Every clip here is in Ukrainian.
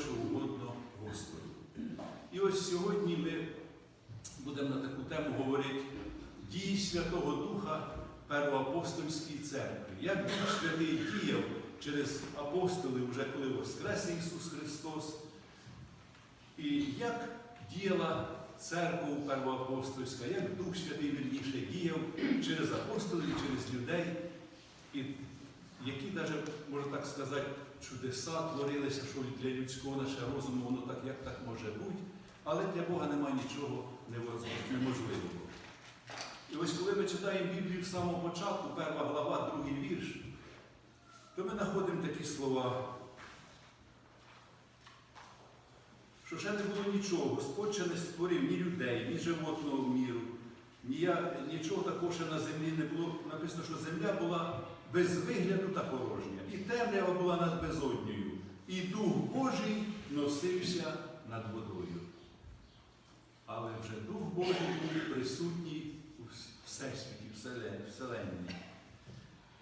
що угодно Господу. І ось сьогодні ми будемо на таку тему говорити дії Святого Духа Первоапостольській церкві. Як Дух Святий діяв через апостолів, вже коли Воскрес Ісус Христос, і як діяла церква Первоапостольська, як Дух Святий вірніше діяв через апостолів, через людей, і які навіть, можна так сказати, чудеса творилися, що для людського нашого розуму воно так, як так може бути, але для Бога немає нічого неможливого. І ось коли ми читаємо Біблію з самого початку, перша глава, другий вірш, то ми знаходимо такі слова, що ще не було нічого, Господь ще не створив ні людей, ні животного міру, ні нічого такого ще на землі не було. Написано, що земля була без вигляду та порожня, і темрява була над безоднею, і Дух Божий носився над водою. Але вже Дух Божий був присутній у Всесвіті, Вселенні.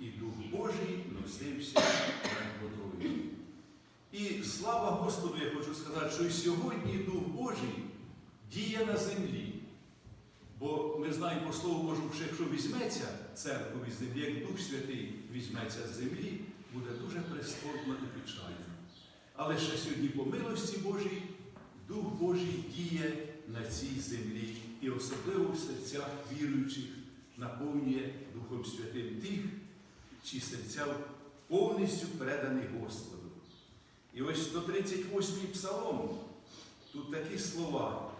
І Дух Божий носився над водою. І слава Господу, я хочу сказати, що і сьогодні Дух Божий діє на землі. Бо ми знаємо по Слову Божому, що якщо візьметься церква від землі, як Дух Святий візьметься з землі, буде дуже прискорбно і печально. Але ще сьогодні, по милості Божій, Дух Божий діє на цій землі і особливо в серцях віруючих наповнює Духом Святим тих, чиї серця повністю передані Господу. І ось 138-й псалом, тут такі слова.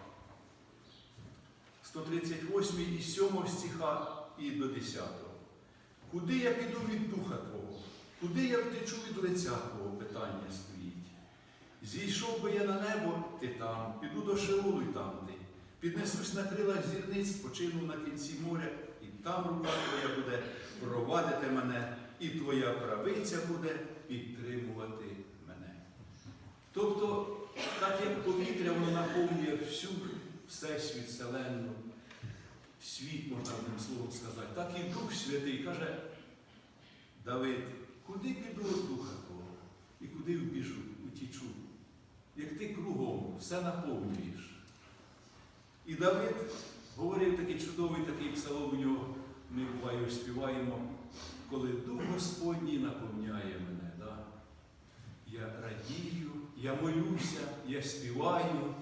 138 із 7 стиха і до 10. Куди я піду від Духа Твого? Куди я втечу від лиця Твого? Питання стоїть. Зійшов би я на небо, ти там, піду до Шеулу й там ти. Піднесусь на крилах зірниць, почину на кінці моря, і там рука твоя буде провадити мене, і твоя правиця буде підтримувати мене. Тобто, так як повітря воно наповнює всю всесвіт, вселенну, світ, можна одним словом сказати, так і Дух Святий каже, Давид, куди піду від Духа Твого? І куди вбіжу, утічу? Як ти кругом все наповнюєш. І Давид говорив такий чудовий такий псалом у нього, ми буває співаємо, коли Дух Господній наповняє мене. Да? Я радію, я молюся, я співаю,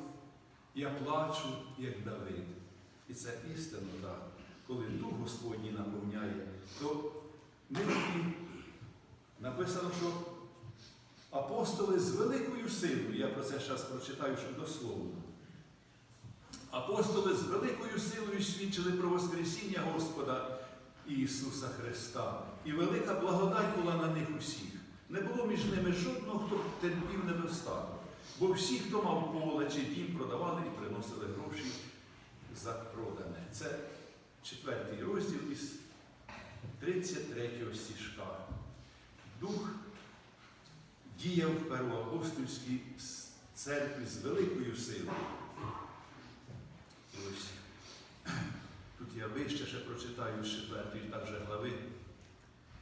я плачу, як Давид. І це істинно так. Коли Дух Господній наповняє, то ми тоді написано, що апостоли з великою силою, я про це зараз прочитаю що дословно. Апостоли з великою силою свідчили про Воскресіння Господа Ісуса Христа. І велика благодать була на них усіх. Не було між ними жодного, хто терпів недостаток. Бо всі, хто мав поле чи дім, продавали і приносили гроші за продане. Це четвертий розділ із 33 стішка. Дух діяв в первоапостольській церкві з великою силою. Ось тут я вище ще прочитаю з 4 так же глави.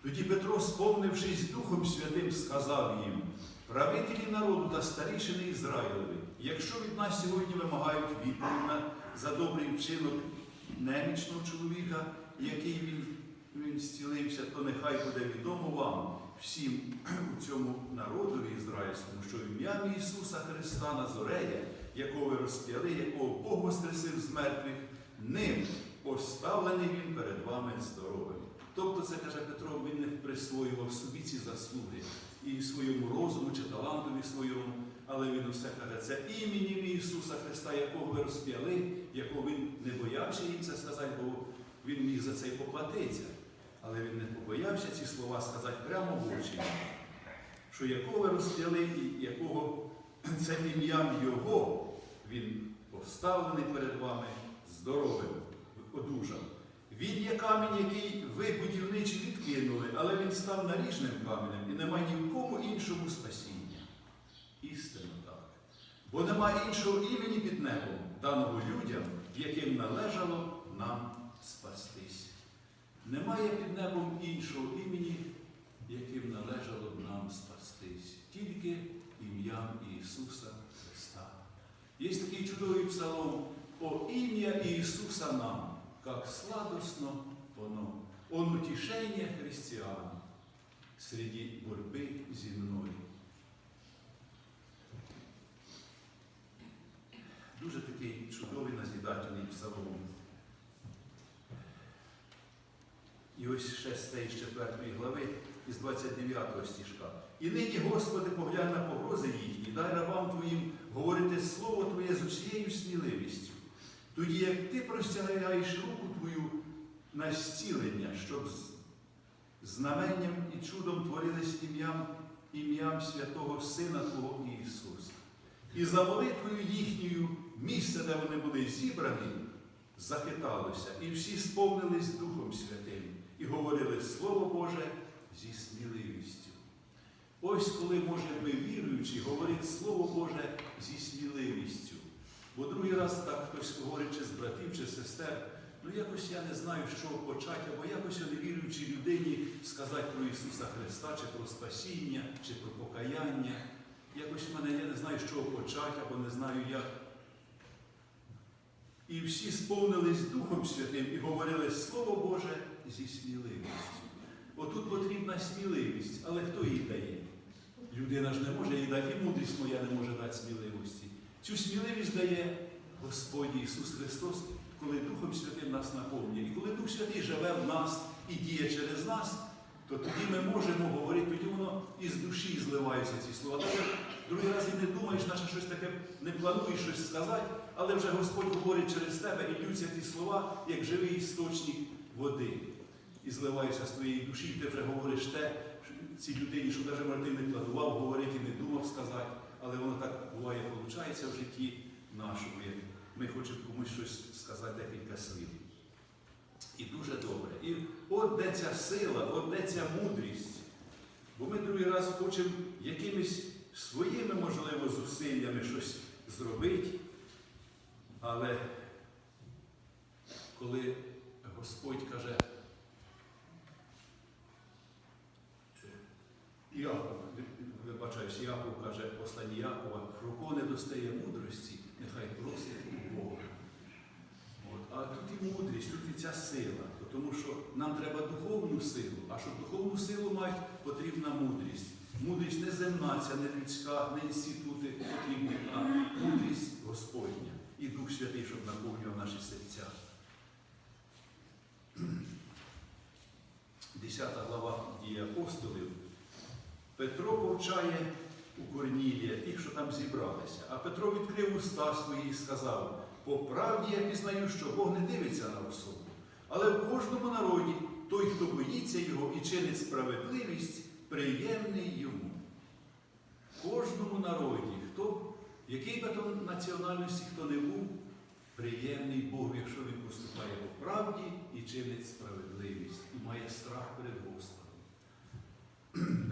Тоді Петро, сповнившись Духом Святим, сказав їм, правителі народу та старішини Ізраїлеві, якщо від нас сьогодні вимагають відповідь за добрий вчинок немічного чоловіка, який він, він зцілився, то нехай буде відомо вам, всім у цьому народові ізраїльському, що в ім'я Ісуса Христа Назорея, якого ви розп'яли, якого Бог воскресив з мертвих, ним поставлений він перед вами здоровим. Тобто це каже Петро, він не присвоював собі ці заслуги і своєму розуму чи талантові своєму, але він усе каже, це імені Ісуса Христа, якого ви розп'яли, якого він не боявся їм це сказати, бо він міг за це й поплатитися. Але він не побоявся ці слова сказати прямо в очі, що якого розп'яли, і якого це ім'ям Його він поставлений перед вами здоровим, одужав. Він є камінь, який ви будівничі відкинули, але він став наріжним каменем і немає ні в кому іншому спасіння. Істинно так. Бо немає іншого імені під небом, даного людям, яким належало нам спастись. Немає під небом іншого імені, яким належало б нам спастись. Тільки ім'ям Ісуса Христа. Є такий чудовий псалом, о ім'я Ісуса нам, как сладостно оно, он утешение христиан среди борьбы земной. Дуже такий чудовий назідательний псалом. І ось ще з цієї з 4 глави, із 29 стішка. І нині, Господи, поглянь на погрози їхні, дай рабам Твоїм говорити слово Твоє з усією сміливістю. Тоді, як ти простягаєш руку Твою на зцілення, щоб знаменням і чудом творились ім'ям ім'ям святого Сина Твого Ісуса. І за молитвою їхньою місце, де вони були зібрані, захиталося, і всі сповнились Духом Святим і говорили Слово Боже зі сміливістю. Ось коли може ми віруючи говорити Слово Боже зі сміливістю. Бо другий раз так хтось говорить чи з братів, чи сестер, ну якось я не знаю, чого почати, або якось невіруючій людині сказати про Ісуса Христа, чи про спасіння, чи про покаяння. Якось в мене я не знаю, чого почати, або не знаю як. І всі сповнились Духом Святим і говорили Слово Боже зі сміливістю. Отут потрібна сміливість, але хто її дає? Людина ж не може їй дати, і мудрість моя не може дати сміливості. Цю сміливість дає Господь Ісус Христос, коли Духом Святим нас наповнює. І коли Дух Святий живе в нас і діє через нас, то тоді ми можемо говорити, тоді воно із душі зливаються ці слова. Навіть другий раз і не думаєш, наче щось таке не плануєш щось сказати, але вже Господь говорить через тебе і ллються ті слова, як живий істочник води. І зливаються з твоєї душі, і ти вже говориш те, цій людині, що навіть може, не планував говорити, не думав сказати, але воно так буває, виходить в житті нашому. Ми хочемо комусь щось сказати, декілька слів. І дуже добре. І от де ця сила, от де ця мудрість. Бо ми другий раз хочемо якимись своїми, можливо, зусиллями щось зробити. Але коли Господь каже, Яков, вибачаюсь, Яков каже, останній Якова, руко не достає мудрості, нехай просить у Бога. От. А тут і мудрість, тут і ця сила. Тому що нам треба духовну силу, а щоб духовну силу мати, потрібна мудрість. Мудрість не земна, ця не людська, не інститути потрібні, а мудрість Господня і Дух Святий, щоб наповнював наші серця. Десята глава дії апостолів. Петро повчає у Корнілія тих, що там зібралися. А Петро відкрив уста свої і сказав: по правді я пізнаю, що Бог не дивиться на особу, але в кожному народі той, хто боїться його і чинить справедливість, приємний йому. В кожному народі, хто, який би то національності хто не був, приємний Богу, якщо він поступає по правді і чинить справедливість, і має страх перед Господом.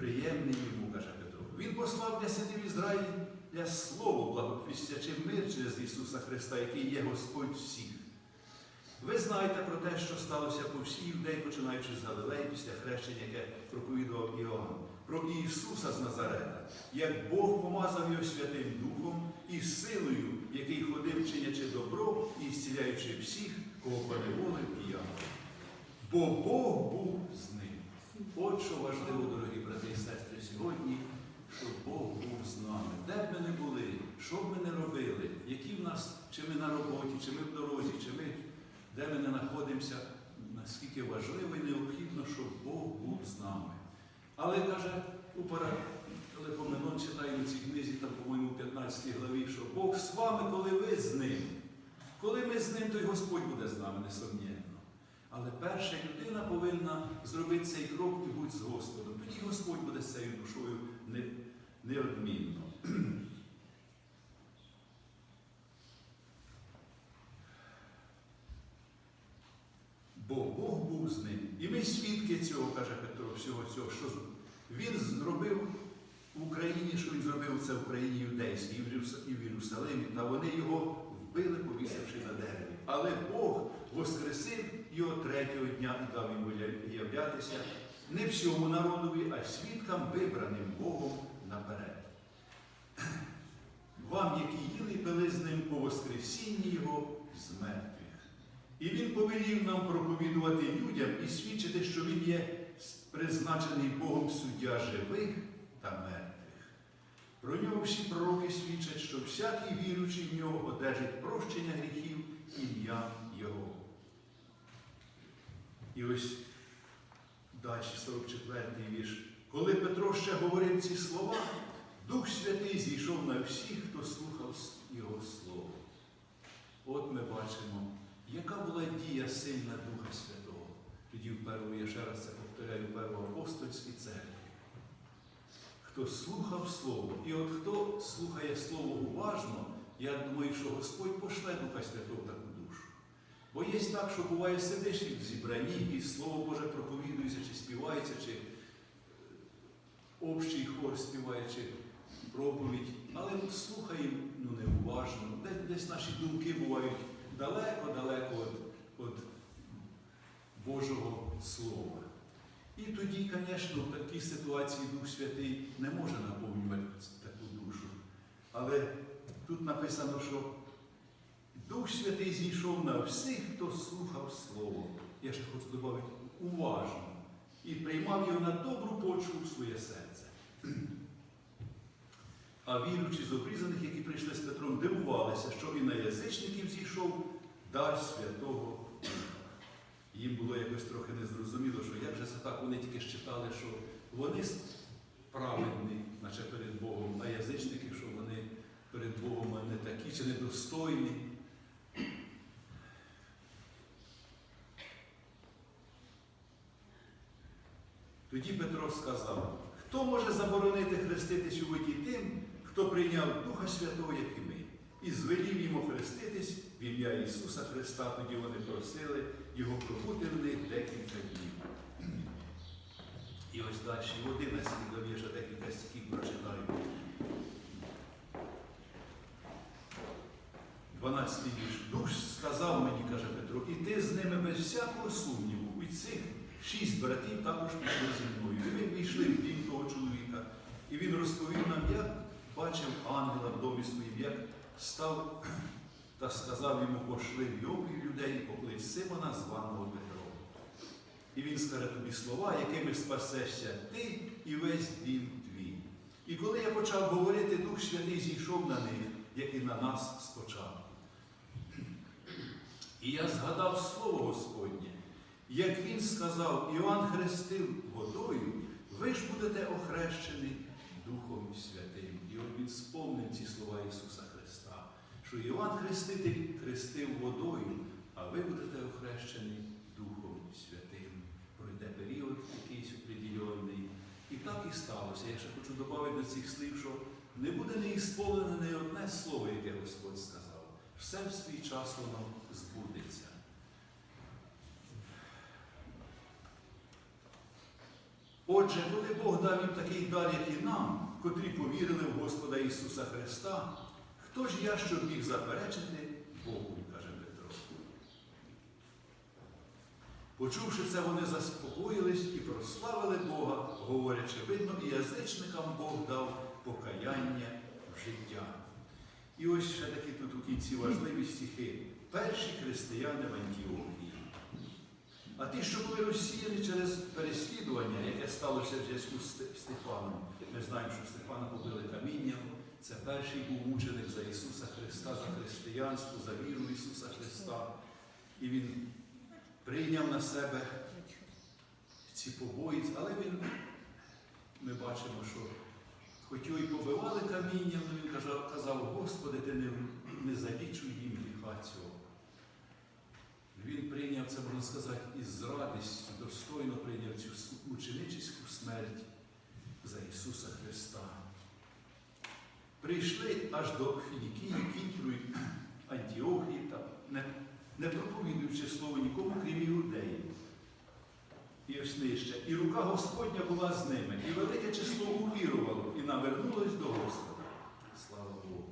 Приємний йому, каже Петро. Він послав для синів Ізраїля слово, благопістячи мир через Ісуса Христа, який є Господь всіх. Ви знаєте про те, що сталося по всій юдеї, починаючи з Галилеї, після хрещення, яке проповідував Іоанн, про Ісуса з Назарета, як Бог помазав його Святим Духом і силою, який ходив, чинячи добро і зціляючи всіх, кого поневолив п'яно. Бо Бог був з ним. От що важливо, дорогі брати і сестри, сьогодні, щоб Бог був з нами. Де б ми не були, що б ми не робили, які в нас, чи ми на роботі, чи ми в дорозі, чи ми де ми не знаходимося, наскільки важливо і необхідно, щоб Бог був з нами. Але каже, у поминон читаю у цій книзі, там, по-моєму, 15 главі, що Бог з вами, коли ви з ним. Коли ми з ним, то й Господь буде з нами, несумнєнно. Але перша людина повинна зробити цей крок і бути з Господом. Тоді Господь буде з цією душою неодмінно. Бо Бог був з ним. І ми свідки цього, каже Петро, всього цього, що він зробив в Україні, що він зробив це в Україні юдейській і в Єрус- Єрусалимі, та вони його вбили, повісивши на дереві. Але Бог воскресив його третього дня і дав йому являтися не всьому народові, а свідкам, вибраним Богом наперед. по Воскресінні Його з мертвих. І Він повелів нам проповідувати людям і свідчити, що Він є призначений Богом суддя живих та мертвих. Про нього всі пророки свідчать, що всякий віруючий в нього одержить прощення гріхів ім'ям Його. І ось далі 44-й вірш. Коли Петро ще говорив ці слова, Дух Святий зійшов на всіх, хто слухав Його Слово. От ми бачимо, яка сильна Духа Святого. Тоді в першому, я ще раз це повторяю, в первоапостольській церкві. Хто слухав Слово, і от хто слухає Слово уважно, я думаю, що Господь пошле Духа Святого таку душу. Бо є так, що буває сидиш і в зібранні, і Слово Боже проповідується, чи співається, чи общий хор співає, чи проповідь, але слухаємо ну, неуважно. Десь, наші думки бувають далеко-далеко Божого Слова. І тоді, звісно, в такій ситуації Дух Святий не може наповнювати таку душу. Але тут написано, що Дух Святий зійшов на всіх, хто слухав Слово. Я ще хочу додати уважно. І приймав його на добру почву в своє серце. А віруючи з обрізаних, які прийшли з Петром, дивувалися, що і на язичників зійшов дар Святого. Їм було якось трохи незрозуміло, що як же це так вони тільки считали, що вони праведні, наче перед Богом, а язичники, що вони перед Богом не такі чи недостойні. Тоді Петро сказав, хто може заборонити хреститись у воді тим, хто прийняв Духа Святого, як і звелів йому хреститись в ім'я Ісуса Христа, тоді вони просили його пробути в них декілька днів. І ось далі в 11 главі ще декілька стихів прочитаю. 12 вірш. Дух сказав мені, каже Петро, і ти з ними без всякого сумніву. І цих шість братів також пішли зі мною. І ми війшли в дім того чоловіка. І він розповів нам, як бачив ангела в домі своїм, як став та сказав йому, пошли в Йопію людей і поклич Симона, званого Петро. І він скаже тобі слова, якими спасешся ти і весь дім твій. І коли я почав говорити, Дух Святий зійшов на них, як і на нас спочатку. І я згадав слово Господнє, як він сказав, Іоанн хрестив водою, ви ж будете охрещені Духом Святим. І от він сповнив ці слова Ісуса що Іоанн Хреститель хрестив водою, а ви будете охрещені Духом Святим. Пройде період якийсь определенний. І так і сталося. Я ще хочу додати до цих слів, що не буде не ісполнене не одне слово, яке Господь сказав. Все в свій час воно збудеться. Отже, коли Бог дав їм такий дар, як і нам, котрі повірили в Господа Ісуса Христа, хто ж я, щоб міг заперечити Богу, каже Петро. Почувши це, вони заспокоїлись і прославили Бога, говорячи, видно, і язичникам Бог дав покаяння в життя. І ось ще такі тут у кінці важливі стихи. Перші християни в Антіохії. А ті, що були розсіяні через переслідування, яке сталося в зв'язку з Стефаном. Ми знаємо, що Стефана побили камінням. Це перший був мученик за Ісуса Христа, за християнство, за віру Ісуса Христа. І Він прийняв на себе ці побої, але він, ми бачимо, що хоч його і побивали камінням, але він казав, Господи, ти не, не залічуй їм гріха цього. Він прийняв це, можна сказати, із радістю, достойно прийняв цю мученическу смерть за Ісуса Христа. Прийшли аж до Фінікії, Кіпру, Антіохії, та не, не проповідуючи слово нікому, крім іудеїв. І ось. І рука Господня була з ними, і велике число увірувало, і навернулось до Господа. Слава Богу.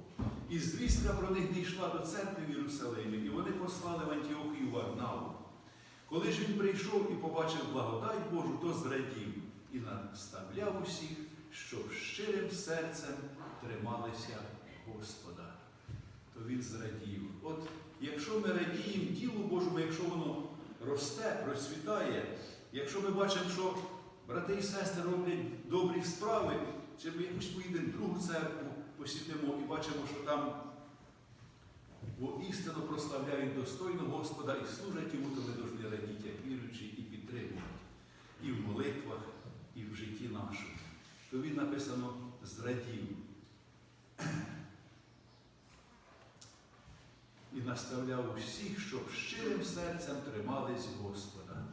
І звістка про них дійшла до церкви в Єрусалимі, і вони послали в Антіохію Варнаву. Коли ж він прийшов і побачив благодать Божу, то зрадів і наставляв усіх, щоб щирим серцем трималися Господа. то він зрадів. От якщо ми радіємо ділу Божому, якщо воно росте, процвітає, якщо ми бачимо, що брати і сестри роблять добрі справи, чи ми якусь поїдемо другу церкву, посітимо і бачимо, що там бо істину прославляють достойно Господа і служать йому, то ми повинні радіти, як віруючі, і підтримувати. І в молитвах, і в житті нашому. То він написано зрадів. І наставляв усіх, щоб щирим серцем тримались Господа.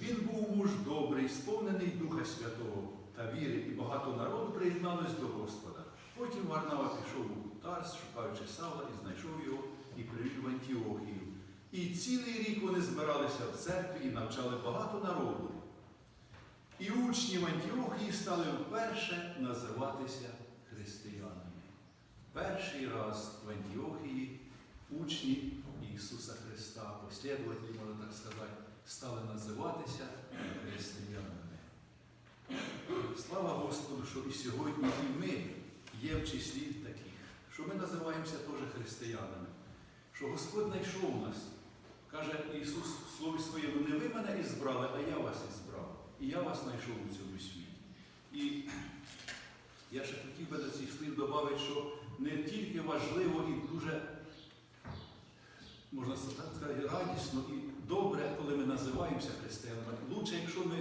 Він був муж добрий, сповнений Духа Святого та віри, і багато народу приєдналось до Господа. Потім Варнава пішов у Тарс, шукаючи Савла, і знайшов його і привів в Антіохію. І цілий рік вони збиралися в церкві і навчали багато народу. І учні в Антіохії стали вперше називатися християнами. Перший раз в Антіохії учні Ісуса Христа, послідователі, можна так сказати, стали називатися християнами. Слава Господу, що і сьогодні і ми є в числі таких, що ми називаємося теж християнами, що Господь знайшов нас. Каже Ісус в Слові Своєму, не ви мене ізбрали, а я вас ізбрав. І я вас знайшов у цьому світі. І я ще хотів би до цих слів додати, що не тільки важливо і дуже, можна сказати, радісно і добре, коли ми називаємося християнами. Лучше, якщо ми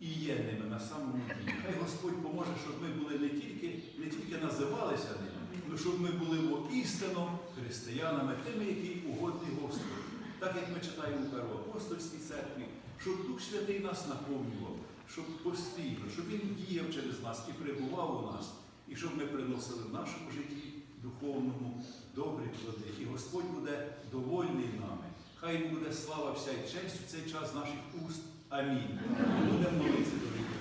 і є ними на самому ділі. Хай Господь поможе, щоб ми були не тільки, не тільки називалися ними, але щоб ми були істинно християнами, тими, які угодні Господу. Так як ми читаємо у Первоапостольській церкві, щоб Дух Святий нас наповнював, щоб постійно, щоб Він діяв через нас і прибував у нас, і щоб ми приносили в нашому житті духовному добрі плоди. І Господь буде довольний нами. Хай буде слава вся і честь в цей час наших уст. Амінь. Будемо молитися до